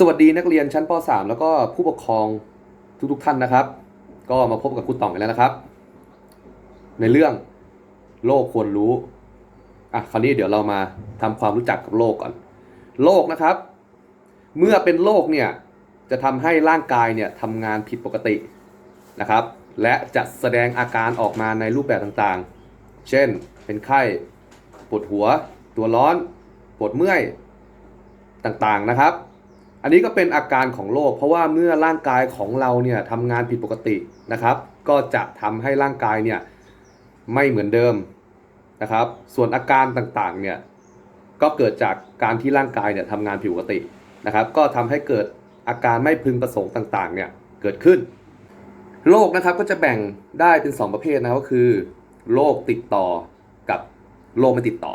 สวัสดีนักเรียนชั้นป .3 แล้วก็ผู้ปกครองทุกๆท่านนะครับ ก็มาพบกับครูต่องกันแล้วนะครับ ในเรื่องโลกควรรู้อะคราวนี้เดี๋ยวเรามาทำความรู้จักกับโลกก่อน โลกนะครับ เมื่อเป็นโรคเนี่ยจะทำให้ร่างกายเนี่ยทำงานผิดปกตินะครับ และจะแสดงอาการออกมาในรูปแบบต่างๆ เช่นเป็นไข้ปวดหัว ตัวร้อน ปวดเมื่อยต่างๆนะครับ อันนี้ก็เป็นอาการของโรคเพราะว่าเมื่อร่างกายของเราเนี่ยทำงานผิดปกตินะครับ ก็จะทำให้ร่างกายเนี่ยไม่เหมือนเดิมนะครับ ส่วนอาการต่างๆเนี่ยก็เกิดจากการที่ร่างกายเนี่ยทำงานผิดปกตินะครับ ก็ทำให้เกิดอาการไม่พึงประสงค์ต่างๆเนี่ยเกิดขึ้นโรคนะครับก็จะแบ่งได้เป็น 2 ประเภทนะก็คือโรคติดต่อกับโรคไม่ติดต่อ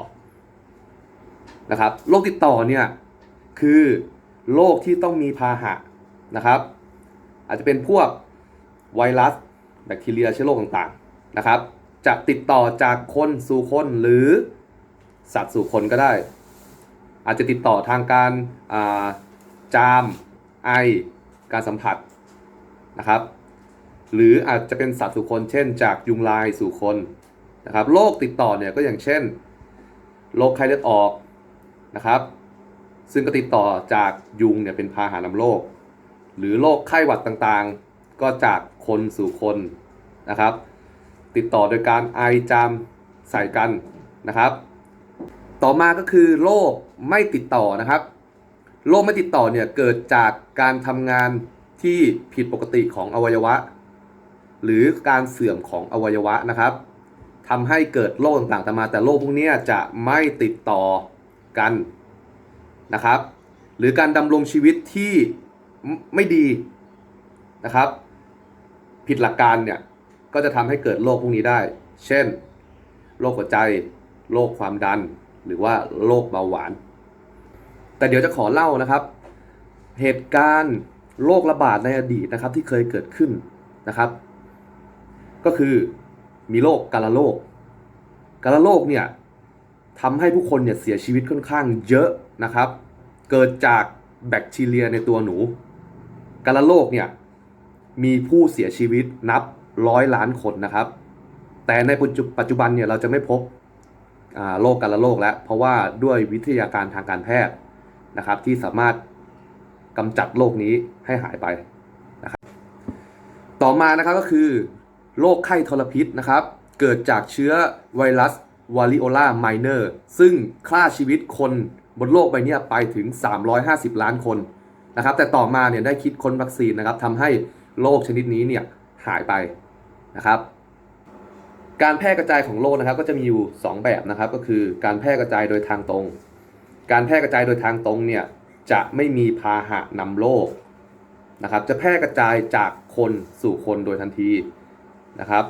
นะครับโรคติดต่อเนี่ยคือ โรคที่ต้องมีพาหะนะครับ อาจจะเป็นพวกไวรัส แบคทีเรียเชื้อโรคต่างๆนะครับ จะติดต่อจากคนสู่คนหรือสัตว์สู่คนก็ได้ อาจจะติดต่อทางการาจามไอการสัมผัสนะครับ หรืออาจจะเป็นสัตว์สู่คน เช่น จากยุงลายสู่คนนะครับโรคติดต่อเนี่ยก็อย่างเช่นโรคไข้เลือดออกนะครับ ซึ่งก็ติดต่อจากยุงเนี่ยเป็นพาหะนำโรคหรือโรคไข้หวัดต่างๆ ก็จากคนสู่คนนะครับ ติดต่อโดยการไอจามใส่กันนะครับ ต่อมาก็คือโรคไม่ติดต่อนะครับโรคไม่ติดต่อเนี่ยเกิดจากการทำงานที่ผิดปกติของอวัยวะ หรือการเสื่อมของอวัยวะนะครับทำให้เกิดโรคต่างๆตามมา แต่โรคพวกนี้จะไม่ติดต่อกัน นะครับ หรือการดำรงชีวิตที่ไม่ดีนะครับ ผิดหลักการเนี่ยก็จะทำให้เกิดโรคพวกนี้ได้ เช่นโรคหัวใจโรคความดันหรือว่าโรคเบาหวาน แต่เดี๋ยวจะขอเล่านะครับ เหตุการณ์โรคระบาดในอดีตนะครับที่เคยเกิดขึ้นนะครับ ก็คือมีโรคกาฬโรคกาฬโรคเนี่ย ทำให้ผู้คนเนี่ยเสียชีวิตค่อนข้างเยอะนะครับ เกิดจากแบคทีเรียในตัวหนูกาฬโรคเนี่ยมีผู้เสียชีวิตนับร้อยล้านคนนะครับ แต่ในปัจจุปัจจุบันเนี่ยเราจะไม่พบโรคกาฬโรคแล้ว เพราะว่าด้วยวิทยาการทางการแพทย์นะครับ ที่สามารถกำจัดโรคนี้ให้หายไปนะครับ ต่อมานะครับก็คือโรคไข้ทรพิษนะครับ เกิดจากเชื้อไวรัส วาริโอลาไมเนอร์ซึ่งฆ่าชีวิตคนบนโลกใบเนี้ยไปถึง 350 ล้านคนนะครับ แต่ต่อมาเนี่ยได้คิดค้นวัคซีนนะครับทำให้โรคชนิดนี้เนี่ยหายไปนะครับ การแพร่กระจายของโรคนะครับก็จะมีอยู่ 2 แบบนะครับ ก็คือการแพร่กระจายโดยทางตรง การแพร่กระจายโดยทางตรงเนี่ยจะไม่มีพาหะนำโรคนะครับจะแพร่กระจายจากคนสู่คนโดยทันทีนะครับ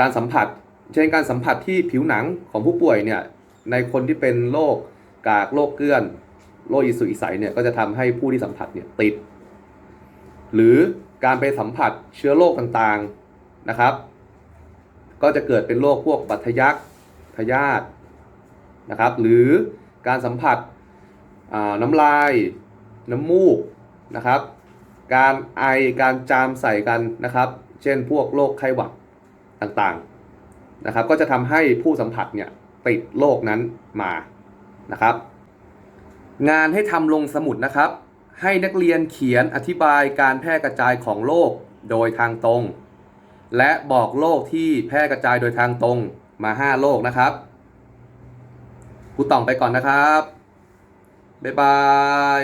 การสัมผัส เช่นการสัมผัสที่ผิวหนังของผู้ป่วยเนี่ยในคนที่เป็นโรคกากโรคเกลื่อนโรคอิสุอิสัยเนี่ยก็จะทำให้ผู้ที่สัมผัสเนี่ยติด หรือการไปสัมผัสเชื้อโรคต่างๆนะครับ ก็จะเกิดเป็นโรคพวกบัตทะยักพยาธินะครับ หรือการสัมผัสน้ำลาย น้ำมูกนะครับ การไอการจามใส่กันนะครับ เช่นพวกโรคไข้หวัดต่างๆ นะครับ ก็จะทำให้ผู้สัมผัสเนี่ยติดโรคนั้นมานะครับ งานให้ทำลงสมุดนะครับ ให้นักเรียนเขียนอธิบายการแพร่กระจายของโรคโดยทางตรง และบอกโรคที่แพร่กระจายโดยทางตรงมา 5 โรคนะครับครูต่องไปก่อนนะครับ บ๊ายบาย